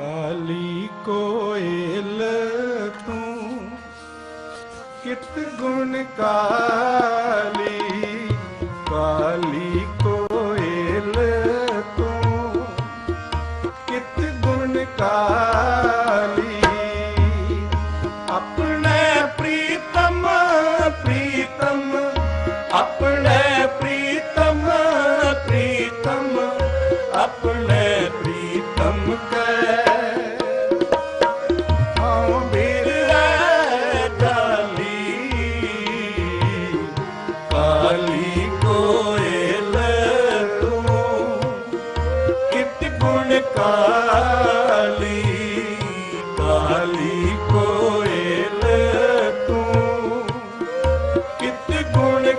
ਕਾਲੀ ਕੋਇਲ ਤੂੰ ਕਿਤ ਗੁਣ ਕਾਲੀ? ਕਾਲੀ ਕੋਇਲ ਤੂੰ ਕਿਤ ਗੁਣ ਕਾਲੀ? ਆਪਣੇ ਪ੍ਰੀਤਮ ਪ੍ਰੀਤਮ, ਆਪਣੇ ਪ੍ਰੀਤਮ ਪ੍ਰੀਤਮ, ਆਪਣੇ ਗੁਣ ਕਾਲੀ ਕਾਲੀ ਕੋਇਲ ਤੂੰ ਕਿਤ ਗੁਣ